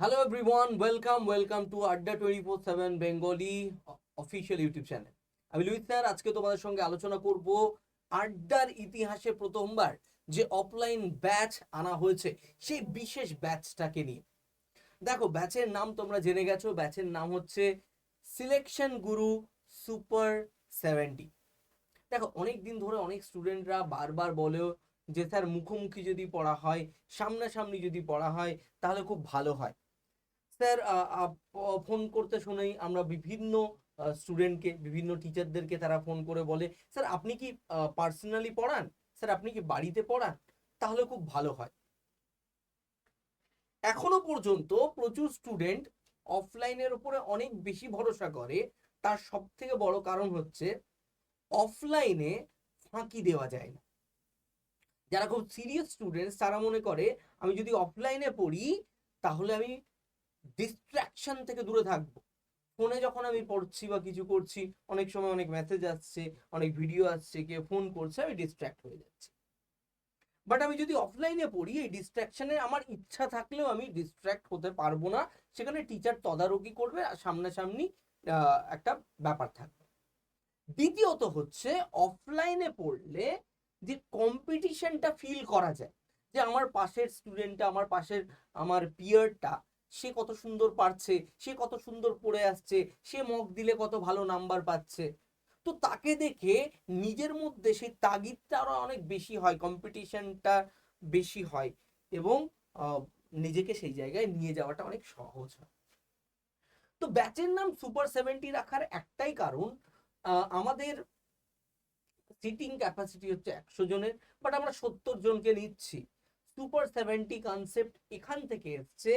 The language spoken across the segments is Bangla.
Hello everyone welcome welcome to Adda twenty four seven Bengali official YouTube channel আমি লুইস স্যার, আজকে তোমাদের সঙ্গে আলোচনা করব আড্ডার ইতিহাসে প্রথমবার যে অফলাইন ব্যাচ আনা হয়েছে, সেই বিশেষ ব্যাচটাকে নিয়ে। দেখো ব্যাচের নাম তোমরা জেনে গেছো ব্যাচের নাম হচ্ছে সিলেকশন গুরু সুপার সেভেন্টি দেখো অনেক দিন ধরে অনেক স্টুডেন্টরা বারবার বলেও যে, স্যার, মুখোমুখি যদি পড়া হয়, সামনাসামনি যদি পড়া হয়, তাহলে খুব ভালো হয়। স্যার ফোন করতে শুনেই, আমরা বিভিন্ন স্টুডেন্টকে, বিভিন্ন টিচারদেরকে তারা ফোন করে বলে, স্যার, আপনি কি পার্সোনালি পড়ান? স্যার, আপনি কি বাড়িতে পড়ান? তাহলে খুব ভালো হয়। এখনও পর্যন্ত প্রচুর স্টুডেন্ট অফলাইনের উপরে অনেক বেশি ভরসা করে। তার সব থেকে বড় কারণ হচ্ছে, অফলাইনে ফাঁকি দেওয়া যায় না। যারা খুব সিরিয়াস স্টুডেন্টস, তারা মনে করে, আমি যদি অফলাইনে পড়ি, তাহলে আমি ডিস্ট্রাকশন থেকে দূরে থাকব। ফোনে যখন আমি পড়ছি বা কিছু করছি, অনেক সময় অনেক মেসেজ আসছে, অনেক ভিডিও আসছে, কেউ ফোন করছে, আমি ডিস্ট্র্যাক্ট হয়ে যাচ্ছি। বাট আমি যদি অফলাইনে পড়ি, এই ডিস্ট্রাকশনের আমার ইচ্ছা থাকলেও আমি ডিস্ট্র্যাক্ট হতে পারব না। সেখানে টিচার তদারকি করবে আর সামনাসামনি একটা ব্যাপার থাকবে। দ্বিতীয়ত হচ্ছে অফলাইনে পড়লে যে কম্পিটিশনটা ফিল করা যায়, যে আমার পাশের স্টুডেন্টটা আমার পাশের, আমার পিয়ারটা সে কত সুন্দর পারছে, সে কত সুন্দর পড়ে আসছে, সে মক দিলে কত ভালো নাম্বার পাচ্ছে। তো তাকে দেখে নিজের মধ্যে সেই তাগিদটা আরও অনেক বেশি হয় কম্পিটিশনটা বেশি হয় এবং নিজেকে সেই জায়গায় নিয়ে যাওয়াটা অনেক সহজ হয়। তো ব্যাচের নাম সুপার সেভেন্টি রাখার একটাই কারণ আমাদের সিটিং ক্যাপাসিটি হচ্ছে একশো জনের বাট আমরা সত্তর জনকে নিচ্ছি। সুপার সেভেন্টি কনসেপ্ট এখান থেকে এসছে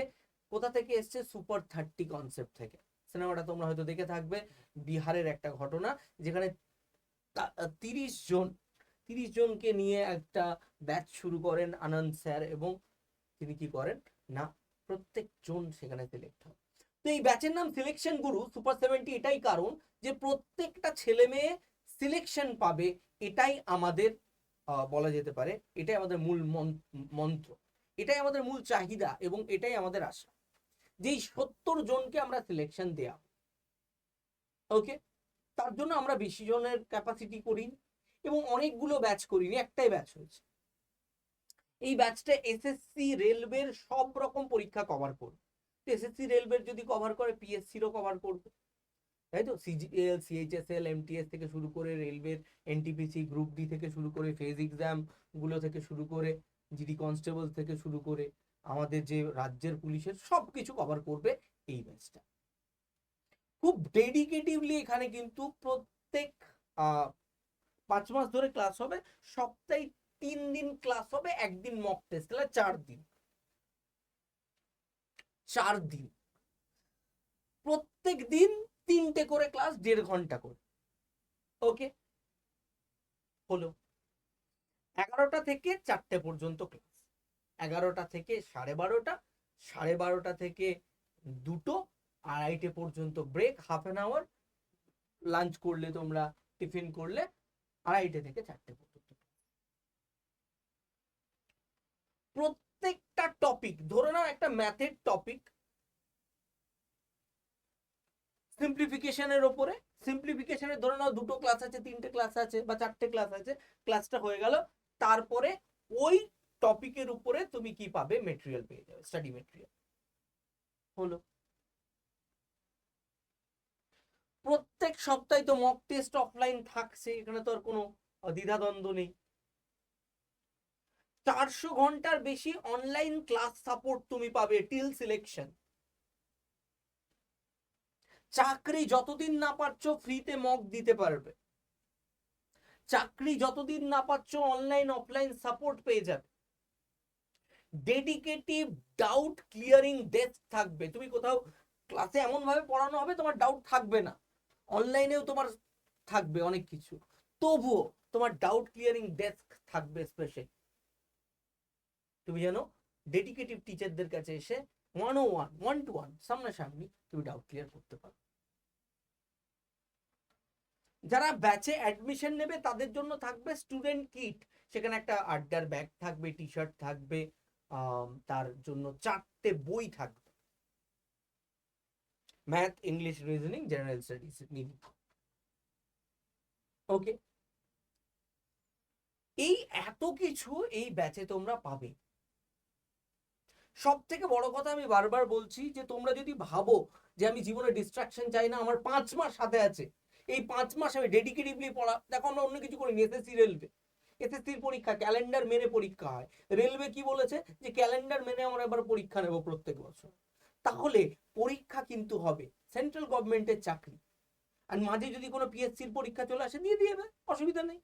কোথা থেকে এসছে? সুপার থার্টি কনসেপ্ট থেকে। সিনেমাটা তোমরা হয়তো দেখে থাকবে, বিহারের একটা ঘটনা, যেখানে তিরিশ জন, তিরিশ জনকে নিয়ে একটা ব্যাচ শুরু করেন আনন্দ স্যার এবং তিনি কি করেন? না, প্রত্যেক জন সেখানে সিলেক্ট হয়। তো এই ব্যাচের নাম সিলেকশন গুরু সুপার সেভেন্টি এটাই কারণ যে প্রত্যেকটা ছেলে মেয়ে সিলেকশন পাবে, এটাই আমাদের বলা যেতে পারে, এটাই আমাদের মূল মন- মন্ত্র। এটাই আমাদের মূল চাহিদা এবং এটাই আমাদের আশা। যে সত্তর জনকে আমরা সিলেকশন দেয়া। ওকে তার জন্য আমরা বেশি জনের ক্যাপাসিটি করি এবং অনেকগুলো ব্যাচ করিনি একটাই ব্যাচ হয়েছে। এই ব্যাচটা এসএসসি রেলওয়ের সব রকম পরীক্ষা কভার করবে। এসএসসি রেলওয়ের যদি কভার করে পিএসসিরও কভার করবে। তাই তো? সিজিএল সিএইচএসএল এমটিএস থেকে শুরু করে রেলওয়ের এনটিপিসি গ্রুপ ডি থেকে শুরু করে ফেজ এক্সামগুলো থেকে শুরু করে জিডি কনস্টেবল থেকে শুরু করে আমাদের যে রাজ্যের পুলিশের সব কিছু কভার করবে এই ব্যাচটা খুব ডেডিকেটিভলি এখানে কিন্তু প্রত্যেক পাঁচ মাস ধরে ক্লাস হবে, সপ্তাহে তিন দিন ক্লাস হবে, একদিন মক টেস্ট তাহলে চার দিন। চার দিন। প্রত্যেক দিন তিনটে করে ক্লাস দেড় ঘণ্টা করে। ওকে হলো। এগারোটা থেকে চারটে পর্যন্ত ক্লাস এগারোটা থেকে সাড়ে বারোটা সাড়ে বারোটা থেকে দুটো, আড়াইটে পর্যন্ত break half an hour lunch করলে তোমরা টিফিন করলে আড়াইটে থেকে চারটে পর্যন্ত। প্রত্যেকটা টপিক ধরে নাও একটা ম্যাথের টপিক সিম্পলিফিকেশনের ওপরে সিম্পলিফিকেশনের ধরে নাও দুটো ক্লাস আছে, তিনটে ক্লাস আছে বা চারটে ক্লাস আছে ক্লাসটা হয়ে গেল, তারপরে ওই টপিকের উপরে তুমি কি পাবে? মেটেরিয়াল পেয়ে যাবে স্টাডি মেটেরিয়াল হলো। প্রত্যেক সপ্তাহে তো মক টেস্ট অফলাইন থাকছে, এখানে তো আর কোনো দ্বিধাদ্বন্দ্ব নেই। চারশো ঘণ্টার বেশি অনলাইন ক্লাস সাপোর্ট তুমি পাবে টিল সিলেকশন চাকরি যতদিন না পারছ ফ্রিতে মক দিতে পারবে। চাকরি যতদিন না পাচ্ছ অনলাইন অফলাইন সাপোর্ট পেয়ে যাবে। ডেডিকেটিভ ডাউট ক্লিয়ারিং ডেস্ক থাকবে। তুমি কোথাও ক্লাসে এমন ভাবে পড়ানো হবে, তোমার ডাউট থাকবে না। অনলাইনেও তোমার থাকবে অনেক কিছু। তবুও তোমার ডাউট ক্লিয়ারিং ডেস্ক থাকবে স্পেশাল তুমি জানো ডেডিকেটিভ টিচারদের কাছে এসে one O one one to one সামনাসামনি তুমি ডাউট ক্লিয়ার করতে পারো। যারা ব্যাচে অ্যাডমিশন নেবে, তাদের জন্য থাকবে স্টুডেন্ট কিট সেখানে একটা আড্ডার ব্যাগ থাকবে টি শার্ট থাকবে তার জন্য চারটে বই থাকবে। Math English reasoning general studies okay এই এত কিছু এই ব্যাচে তোমরা পাবে। সব থেকে বড় কথা আমি বারবার বলছি যে, তোমরা যদি ভাবো যে, আমি জীবনে ডিস্ট্রাকশন চাই না, আমার পাঁচ মাস হাতে আছে। এই পাঁচ মাস আমি ডেডিকেটিভলি পড়া, দেখো আমরা অন্য কিছু করিনি এসএসসি রেলওয়ে এসএসসির পরীক্ষা ক্যালেন্ডার মেনে পরীক্ষা হয়। রেলওয়ে কি বলেছে? যে ক্যালেন্ডার মেনে আমরা এবার পরীক্ষা নেব প্রত্যেক বছর। তাহলে পরীক্ষা কিন্তু হবে সেন্ট্রাল গভর্নমেন্টের চাকরি। আর মাঝে যদি কোনো পিএসসির পরীক্ষা চলে আসে, দিয়ে দিয়ে অসুবিধা নেই।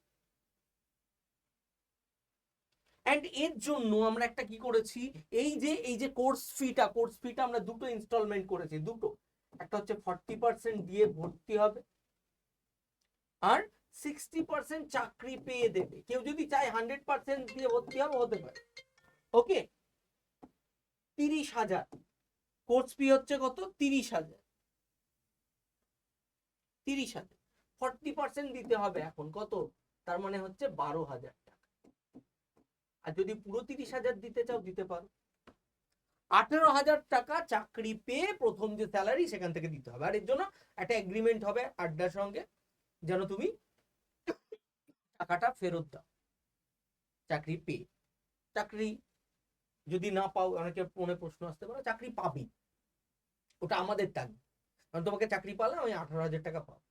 অ্যান্ড এর জন্য আমরা একটা কি করেছি? এই যে এই যে কোর্স ফিটা কোর্স ফিটা আমরা দুটো ইনস্টলমেন্ট করেছি, দুটো। একটা হচ্ছে ফর্টি পার্সেন্ট দিয়ে ভর্তি হবে। আর সিক্সটি পার্সেন্ট চাকরি পেয়ে দেবে। কেউ যদি চায় হান্ড্রেড পার্সেন্ট দিয়ে ভর্তি হবে, হতে পারে। ওকে তিরিশ হাজার। কোর্স ফি হচ্ছে কত? তিরিশ হাজার। তিরিশ হাজার। ফর্টি পার্সেন্ট দিতে হবে এখন। কত? তার মানে হচ্ছে বারো হাজার টাকা। আর যদি পুরো তিরিশ হাজার দিতে চাও, দিতে পারো। আঠেরো হাজার টাকা চাকরি পেয়ে প্রথম যে স্যালারি সেখান থেকে দিতে হবে। আর এর জন্য একটা এগ্রিমেন্ট হবে আড্ডার সঙ্গে। যেন তুমি টাকাটা ফেরত দাও। চাকরি পেয়ে। চাকরি যদি না পাও অনেকে মনে প্রশ্ন আসতে পারে, চাকরি পাবি। ওটা আমাদের থাকবে কারণ তোমাকে চাকরি পালে আমি আঠারো হাজার টাকা পাবো।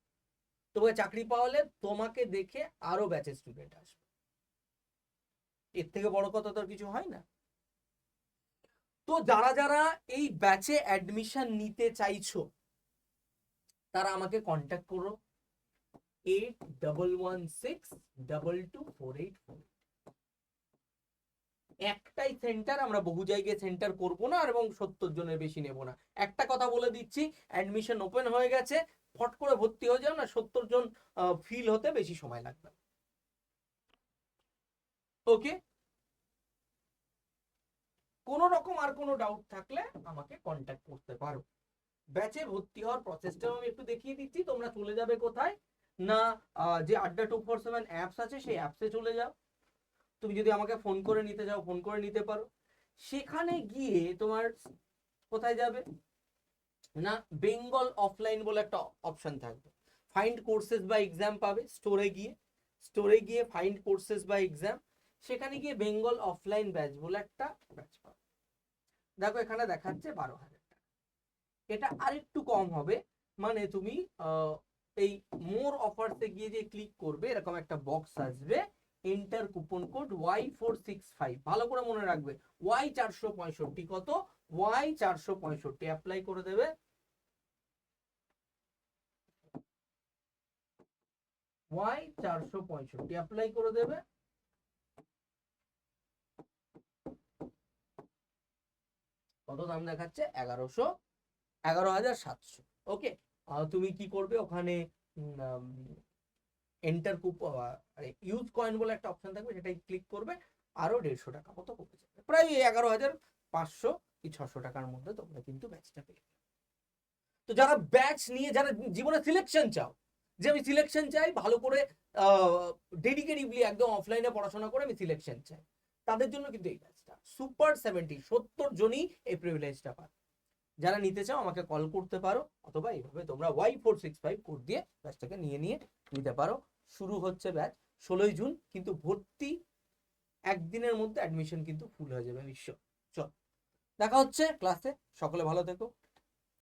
তোমাকে চাকরি পাওয়ালে তোমাকে দেখে আরও ব্যাচের স্টুডেন্ট আসবে। এর থেকে বড় কথা তো কিছু হয় না। তো যারা যারা এই ব্যাচে অ্যাডমিশন নিতে চাইছো, তারা আমাকে কন্ট্যাক্ট করো। Eight double one six double two four eight four. একটাই সেন্টার আমরা বহু জায়গায় সেন্টার করব না এবং সত্তর জনের বেশি নেব না। একটা কথা বলে দিচ্ছি অ্যাডমিশন ওপেন হয়ে গেছে, ফট করে ভর্তি হয়ে যাও না, সত্তর জন ফিল হতে বেশি সময় লাগবে। ওকে কোনো রকম আর কোনো ডাউট থাকলে আমাকে কন্ট্যাক্ট করতে পারো। ব্যাচে ভর্তি হওয়ার প্রসেসটাও আমি একটু দেখিয়ে দিচ্ছি, তোমরা চলে যাবে কোথায়? না যে আড্ডা টু ফোর সেভেন অ্যাপস আছে, সেই অ্যাপসে চলে যাও। তুমি যদি আমাকে ফোন করে নিতে চাও ফোন করে নিতে পারো। সেখানে গিয়ে তোমার কোথায় যাবে? না বেঙ্গল অফলাইন বলে একটা অপশন থাকবে। ফাইন্ড কোর্সেস বা এক্সাম পাবে স্টোরে গিয়ে। স্টোরে গিয়ে ফাইন্ড কোর্সেস বা এক্সাম সেখানে গিয়ে বেঙ্গল অফলাইন ব্যাচ বলে একটা ব্যাচ পাবে। দেখো, এখানে দেখাচ্ছে বারো হাজার টাকা। এটা আরেকটু কম হবে। মানে তুমি এই মোর অফারসে গিয়ে যে ক্লিক করবে, এরকম একটা বক্স আসবে enter coupon code Y four six five ভালো করে মনে রাখবে ওয়াই চারশো পঁয়ষট্টি। কত? ওয়াই চারশো পঁয়ষট্টি। অ্যাপ্লাই করে দেবে। ওয়াই চারশো পঁয়ষট্টি। অ্যাপ্লাই করে দেবে। কত দাম দেখাচ্ছে? এগারোশো। এগারো হাজার সাতশো। ওকে তুমি কি করবে? ওখানে এন্টার কুপ ইউজ কয়েন বলে একটা অপশন থাকবে, সেটাই ক্লিক করবে, আরও দেড়শো টাকা মতো কমে যাবে। প্রায় এগারো হাজার পাঁচশো কি ছশো টাকার মধ্যে তোমরা কিন্তু ব্যাচটা পেয়ে। তো যারা ব্যাচ নিয়ে, যারা জীবনে সিলেকশন চাও, যে আমি সিলেকশন চাই, ভালো করে ডেডিকেটিভলি একদম অফলাইনে পড়াশোনা করে আমি সিলেকশন চাই, তাদের জন্য কিন্তু এই ব্যাচটা সুপার সেভেন্টি সত্তর জনই এই প্রিভিলেজটা পায় যারা নিতে চাও আমাকে কল করতে পারো, অথবা এইভাবে তোমরা Y four six five code দিয়ে ব্যাচটাকে নিয়ে নিয়ে নিতে পারো। শুরু হচ্ছে ব্যাচ ষোলোই জুন, কিন্তু ভর্তি একদিনের মধ্যে অ্যাডমিশন কিন্তু ফুল হয়ে যাবে বিশ্ব। চল, দেখা হচ্ছে ক্লাসে সকলে ভালো থেকো।